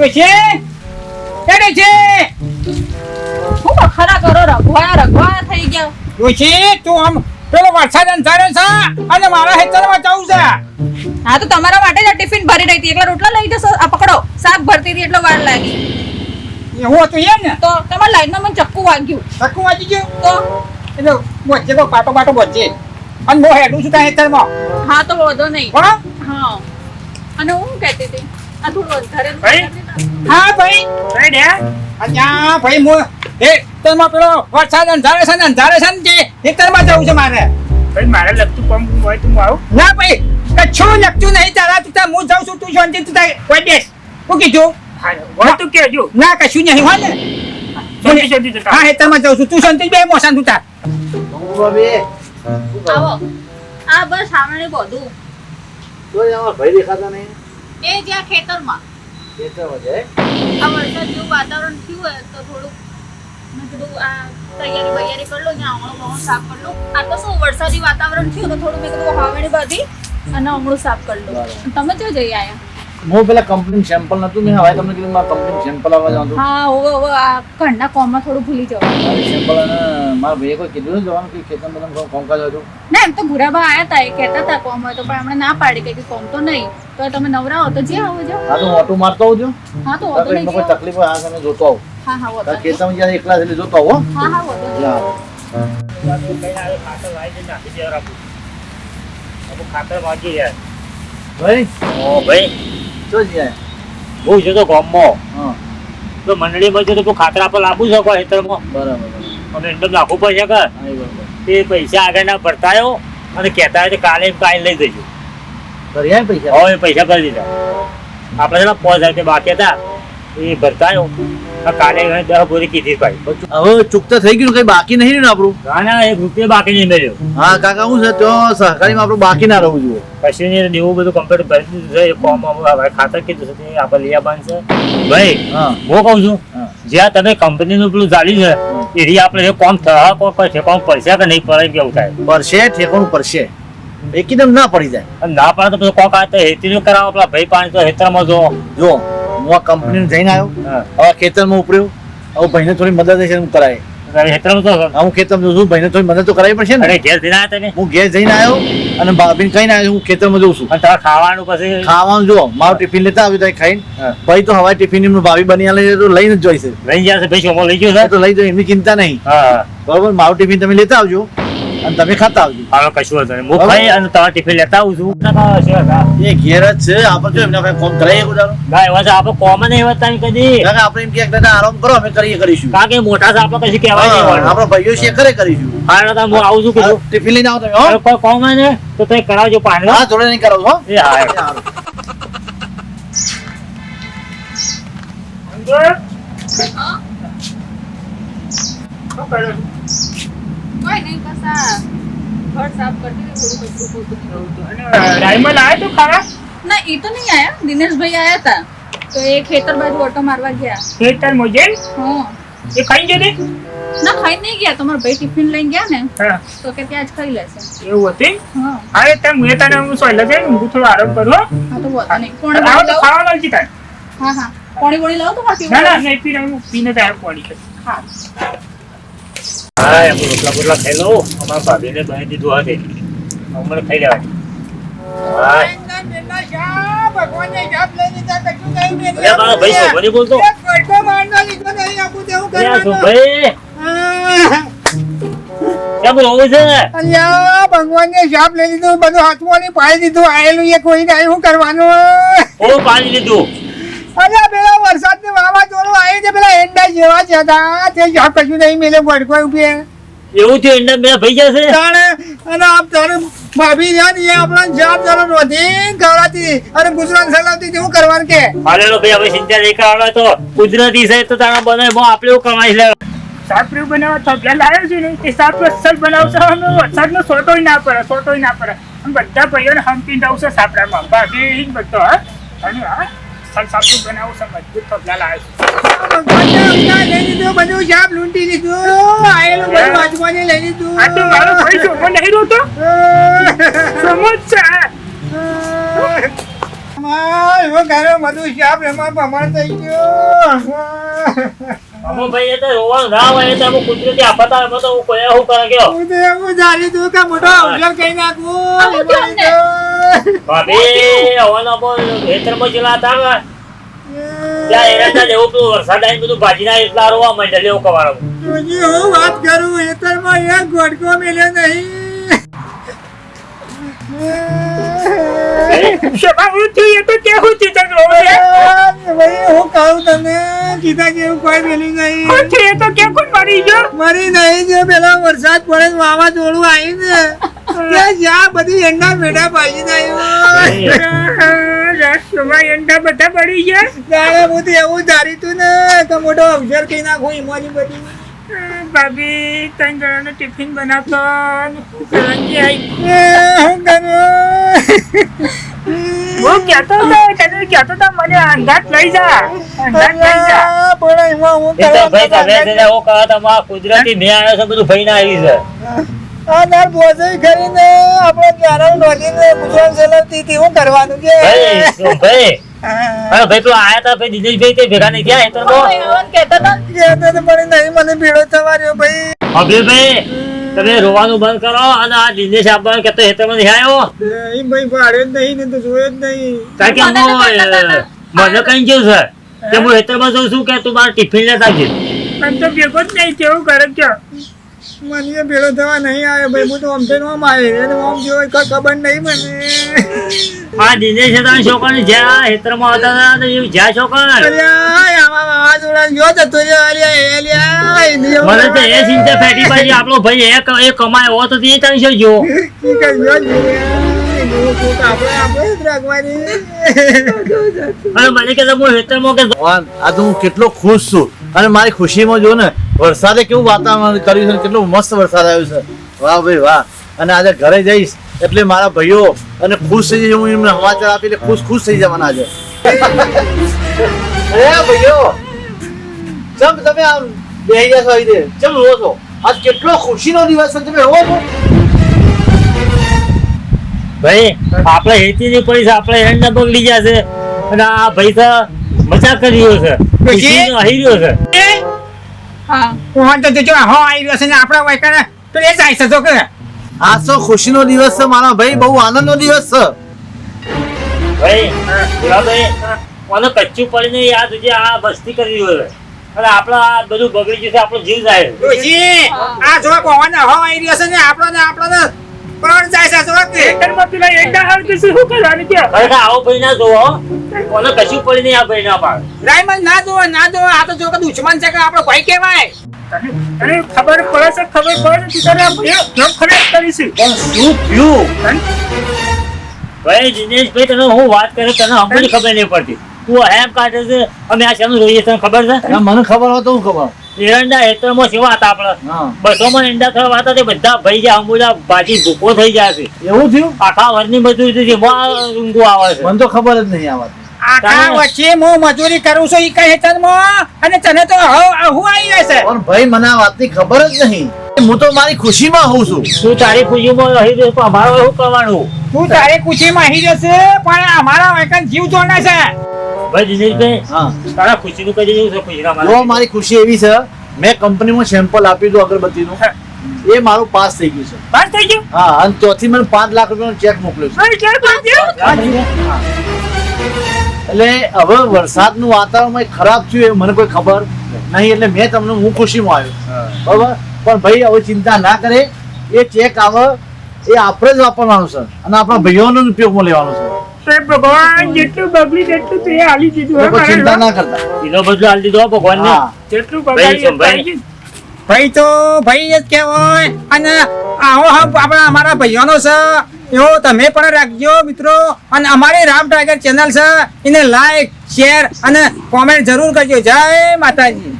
ડોશી એ છે? હું ખરા કરો રઘવા રઘવા થઈ ગયા. ડોશી તું આમ પેલો વરસાદ અંધારે છે અને મારા હેતરમાં જવું છે. હા તો તમારા માટે જ ટિફિન ભરી રહી હતી. એકલા રોટલા લઈ જશો? આ પકડો. શાક ભરતી હતી એટલો વાર લાગી. એવું હતું એમ ને? તો તમારા લાઈનમાં મને ચક્કુ વાગ્યું. ચક્કુ વાગી ગયું? તો? એટલે વચ્ચે તો પાટો પાટો વચ્ચે અને હું હેડું છું ત્યાં હેતરમાં. હા તો વધો નહીં. હા. અને હું કહેતી હતી? હા ભાઈ. ભાઈ ડે? અહીંયા ભાઈ હું હેતરમાં પેલો વરસાદ અંધારે છે ને અંધારે છે ને તે હેતરમાં જવું છે મારે. ભાઈ મારે લગતું પંપ હોય તું આવું. ના ભાઈ કશું લગતું નહીં. તારા તું હું જાઉં છું તું શાંતિ તું કોઈ બેસ. હું કીધું? હા તું તો કેજો ના કશું નહીં હોય ને? જલ્દી જલ્દી હા હેતરમાં જાઉં છું. તું શાંતિ બે મોસાન તું તાર. આવો. આ બસ સામે બધું. ભાઈ દેખાતા નહીં. એ જ્યાં ખેતરમાં. ખેતરમાં આ વરસાદ જેવું વાતાવરણ થયું હોય તો થોડુંક મેં કીધું આ તૈયારી બૈયારી કરી લો ત્યાં અમણું બાંગણું સાફ કરી લો આ તો શું વરસાદી વાતાવરણ થયું તો થોડું મેં કીધું હાવણી બાંધી અને આંગણું સાફ કરી લો તમે ક્યાં જઈ આયા. હું પેલા કંપની સેમ્પલ નતું મેં હવે તમને કીધું મારા કંપની સેમ્પલ આવવા જવાનું હા હવે હવે આ ઘરના કોમમાં થોડું ભૂલી જાવ સેમ્પલ અને મારા ભાઈએ કોઈ કીધું જવાનું કે ખેતર બધા કામકાજ હતું. ના એમ તો ભૂરાબા આયા હતા એ કહેતા હતા કોમ હોય તો પણ એમણે ના પાડી કે કોમ તો નહીં. તો તમે નવરા હો તો જે આવો જો હા તો ઓટો મારતો આવજો હા તો ઓટો નહીં કોઈ તકલીફ હોય આ તમે જોતો આવો. હા હા ઓટો. ખેતરમાં જ્યારે એકલા થઈને જોતો આવો હા. હા ઓટો. ખાતર વાગી જાય. ભાઈ? ઓ ભાઈ. શું છે બહુ છે તો ગામમાં. તો મંડળીમાં છે તો તું ખાતરા આપણે લાવવું શકો હેતરમાં. બરાબર. અને અંદર નાખવું પડશે કે એ તે પૈસા આગળના ભરતા અને કહેતા હોય તો કાલે કાલે લઈ જજો. કરી પૈસા? હવે પૈસા ભરી દીધા. આપણે પાંચ હજાર બાકી હતા. એ ભરતા આવ્યો આ કાલે દસ બોરી કીધી ભાઈ. હવે ચૂકતા થઈ ગયું કઈ બાકી નહીં ને આપણું? ના ના એક રૂપિયા બાકી નહીં મળ્યો. હા કાકા હું છે તો સહકારીમાં આપણું બાકી ના રહેવું જોઈએ. પછી ને દેવું બધું કમ્પ્લીટ કરી દીધું છે ફોર્મ ખાતર કીધું છે આપણે લઈ આવવાનું છે. ભાઈ હું. કહું છું જ્યાં તમે કંપનીનું પેલું ચાલ્યું છે એ આપણે કોમ થવા કોમ ઠેકાણું પડશે કે નહીં પડે કેવું થાય? પડશે ઠેકાણું પડશે. એકદમ ના પડી જાય. ના પડે તો પછી કોક આ તો હેતીનું કરાવો પેલા ભાઈ પાણી તો હેતરમાં જો જો હું આ કંપનીને જઈને આવ્યો. હવે ખેતરમાં ઉપડ્યો. હવે ભાઈને થોડી મદદ છે હું કરાય. હા, ખેતરમાં જઉં છું ભાઈને થોડી મદદ તો કરાવી પડશે ને. ઘેર જઈને આવ્યા હું ઘેર જઈને આવ્યો અને ભાભીને કહીને આવ્યો હું ખેતરમાં જઉં છું. અને તારે ખાવાનું પછી? ખાવાનું જો મારું ટિફિન લેતા આવ્યું ત્યાં ખાઈને. ભાઈ તો હવાઈ ટિફિન એમનું ભાભી બની આલે તો લઈને જ જોઈશે. લઈ જશે ભાઈ લઈ ગયો તો લઈ જાય એમની ચિંતા નહીં. બરોબર મારું ટિફિન તમે લેતા આવજો. અને તમે ખાતા આવજો. હાલો કશું હતું નહીં. હું ખાઈ અને તમારા ટિફિન લેતા આવું છું. ના ખાવા છે એ ઘેર જ છે. આપણે જો એમને કઈ ફોન કરાવીએ ગુજારો ના એવા છે આપણે કોમન એવા તમે કદી. કારણ આપણે એમ કે દાદા આરામ કરો અમે કરીએ કરીશું. કારણ કે મોટા છે આપણે કશું કહેવાય નહીં આપણો ભાઈઓ છે કરે કરીશું. હા એટલે હું આવું છું કીધું. ટિફિન લઈને આવો તમે હો. કોઈ કોમ હોય ને તો તમે કરાવજો પાણી હા જોડે નહીં કરાવું હો. એ હા એ. હારું. કોઈ નહીં બસ ઘર સાફ કરતી હતી થોડું કચરું પોતું ડાયમંડ આવ્યો તો ખાવા? ના એ તો નહીં આયા. દિનેશભાઈ આયા હતા તો એ ખેતર બાજુ ઓટો મારવા ગયા. ખેતર મોજેલ? હા. એ ખાઈ જતી ના ખાઈ નહીં ગયા. તમારા ભાઈ ટિફિન લઈને ગયા ને તો કે ત્યાં જ ખાઈ લેશે. એવું હતું હા. અરે તમે મેં તને હું સોઈ જઈને હું થોડો આરામ કરું હા. તો વાંધો નહીં. કોણ આવો તો ખાવા ખાવાનું તાર. હા હા. પાણી પાણી લાવો તો પાછી ના ના નહીં પીને પીને તારે પાણી હા. હા એમ રોટલા બોટલા ખાઈ લઉં. અમારા ભાભીને બની દીધું હશે હમણાં ખાઈ લેવાય. ની પાડી દીધું આયેલું એ કોઈ શું કરવાનું? પાણી પેલા વરસાદ ને વાવાઝોડું આવ્યું છે પેલા એંડા જેવા છે હતા. તે જાપ કશું નહીં મેલે ભડકો ઊભી એવું થયું એંડા બે ભાઈ જશે? તાણે અને આપ તારે ભાભી રહ્યા ને એ આપણા જાપ તારો રોધી ખવડાતી અને ગુજરાત ચલાવતી શું કરવાનું કે? હાલેલો ભાઈ હવે ચિંતા નહીં તો કુદરતી છે તો તારા બને હું આપણે એવું કમાઈ લે સાપરું બનાવવા થપલા લાવ્યો છે ને તે સાપ અસલ બનાવશે અને વરસાદનો સોટોય ના પડે સોટોય ના પડે. અને બધા ભાઈઓને હમકી જાવ છે સાપડામાં ભાભી બધો હા? અને હા અસલ સાપરું છે મજબૂત તો છોકરો નહીં છે માં એવો ગારો બધું શાપ એમાં પ્રમાણ થઈ ગયો. અમો ભાઈ એ તો રોવાનું ના હોય તો અમુક કુદરતી આફત આવે તો હું કોઈ શું કરે કયો હું તો એવું જાણી તું કે મોટો અવસર કહી નાખું. આવું થયું ને. ભાભી હવાનો બોલ ખેતરમાં જેલા હતા ત્યાં એના એવું પેલું વરસાદ બધું ભાજીના એટલા રોવા માંડ્યા લેવું કવાળું હું વાત કરું એક ગોડકો મેલ્યો નહીં. હું કહું તને કીધા જેવું કોઈ મેલ્યું નહીં હું તો કે કોણ મરી ગયો મરી નહીં જે પેલો વરસાદ પડે વાવાઝોડું આવી ને જ્યાં બધી એંડા મેઢા પાડી નાખ્યો એંડા બધા પડી ગયા ત્યારે હું તો એવું ધારીતું ને તો મોટો અક્ષર કહી નાખું એમાંની બધી ભાભી ત્રણ જણાનું ટિફિન બનાવતો કરવાની હું કહેતો હતો તને કહેતો હતો મને અંગાત લઈ જા અંગાત લઈ જા પણ એમાં હું એ તો ભાઈ તમે કરવા છે હું કહો તમારા કુદરતી મેં છે બધું ભાઈ ના આવી છે આ તાર બોઝઈ કરીને આપણે ક્યારે નોંધીને ગુજરાત ચલાવતી હતી શું કરવાનું કે ભાઈ ભાઈ. અરે ભાઈ આયા તા ભાઈ દિનેશભાઈ તે ભેગા નહીં થયા. તો પણ નહીં મને ભેળો થવા રહ્યો ભાઈ અભિભાઈ તમે રોવાનું બંધ કરો અને આ દિનેશ આપવાનું કહેતો હેતરમાં નહીં આવ્યો? નહીં ભાઈ પાડ્યો જ નહીં ને તો જોયો જ નહીં. કારણ કે હું. મને કઈ ગયું છે? કે હું હેતરમાં જઉં છું કે તું મારા ટિફિન લેતા આવજે પણ તો ભેગો જ નહીં કેવું કરે કયો મને ભેળો થવા નહીં આવે ભાઈ હું તો આમ થઈને આમ આવ્યો અને આમ જોવે કઈ ખબર નહીં મને. આ દિનેશ હતા છોકરા જ્યાં હેતરમાં હતા હતા તો એવું જ્યાં છોકરા એ અલ્યા, એ મને તો એ ચિંતા ફેટી પાડી આપણો ભાઈ એ એ કમાય હો તો જ. એનું. અને મને કે હું હેતરમાં કે આ તો હું કેટલો ખુશ છું. અને મારી ખુશીમાં જો ને વરસાદે કેવું વાતાવરણ કર્યું છે કેટલો મસ્ત વરસાદ આવ્યો છે. વાહ ભાઈ વાહ. અને આજે ઘરે જઈશ એટલે મારા ભાઈઓ અને ખુશ થઈ જઈએ હું એમને સમાચાર આપી એટલે ખુશ ખુશ થઈ જવાના આજે. અરે ભાઈઓ ચમ તમે આમ બેહી ગયા છો અહીં ચમ રો છો? આજ કેટલો ખુશીનો દિવસ છે તમે રો છો? ભાઈ આપણે હેતી ની પડી છે આપણે એરંડા બગડી જશે અને આ ભાઈ તો મજાક કરી રહ્યો છે. ખુશીનો આવી રહ્યો છે. હા. તો જો હો આવી રહ્યો છે ને આપણા વાયકાને તો એ જાય છે તો કે. આ તો ખુશીનો દિવસ છે મારા ભાઈ બહુ આનંદનો દિવસ છે. ભાઈ એવા ભાઈ મને કચ્ચું પડીને યાદ જે આ બસ્તી કરી રહ્યો છે. અને આપણા આ બધું બગડી જશે આપણો જીવ જાય આ જો પવન હો આવી રહ્યો છે ને આપણો ને આપણો ને જાય છે જો કે ખેતરમાં પેલા એંડા હાલ કે શું કરવાની કે અરે આવો ભાઈ ના જોવો કોને કશું પડી નહીં આ ભાઈ ના પાડ રાઈમલ ના જોવો ના જોવો આ તો જો કે દુશ્મન છે કે આપણો ભાઈ કહેવાય. તને ખબર પડે છે ખબર પડે છે તારે આપણે જમ ખરાબ કરીશું પણ શું થયું? ભાઈ દિનેશભાઈ તને હું વાત કરું તને હમણાં ખબર નહીં પડતી. તું એમ કાઢે છે અમે આ શાનું જોઈએ તને ખબર છે? મને ખબર હોય તો હું ખબર? એરંડા હેતરમાં સેવા હતા આપણે? બસો માં ઈંડા થવા વાત હતી બધા ભાઈ જાય અંબુજા ભાજી ભૂકો થઈ જાય છે. એવું થયું? આખા વરની મજૂરી થી ઊંઘું આવે છે. મને તો ખબર જ નહીં આ વાત. આખા વચ્ચે હું મજૂરી કરું છું ઈ કહે તન અને તને તો હું આવી જશે પણ ભાઈ મને આ વાતની ખબર જ નહીં. હું તો મારી ખુશીમાં હોઉં છું. તું તારી ખુશીમાં રહી જશે તો અમારો શું કરવાનું? તું તારે કુચી રહી જશે પણ અમારા વેકન જીવ જોડના છે. ભાઈ દિનેશભાઈ હા. તારા ખુશીનું કઈ જેવું છે ખુશી ના જો મારી ખુશી એવી છે મેં કંપનીમાં સેમ્પલ આપ્યું હતું અગરબત્તીનું. એ મારું પાસ થઈ ગયું છે. પાસ થઈ ગયું? હા અને ચોથી મને પાંચ લાખ રૂપિયાનો ચેક મોકલ્યો છે? એટલે હવે વરસાદનું વાતાવરણ ખરાબ થયું એ મને કોઈ ખબર નહીં એટલે મેં તમને હું ખુશીમાં આવ્યો. બરાબર? પણ ભાઈ હવે ચિંતા ના કરે. એ ચેક આવે એ આપણે જ વાપરવાનું છે. અને આપણા ભાઈઓનો ઉપયોગમાં લેવાનું છે. તે ભગવાન જેટલું બગડી તેટલું તે હાલી દીધું હે તો ચિંતા ના કરતા. એનો બદલો હાલ દીધો ભગવાન ને જેટલું ભાઈ તો ભાઈ જ કહેવાય. અને આવો આપણા અમારા ભાઈઓનો છે એવો તમે પણ રાખજો મિત્રો. અને અમારી રામ ટાઈગર ચેનલ છે એને લાઈક શેર અને કોમેન્ટ જરૂર કરજો. જય માતાજી.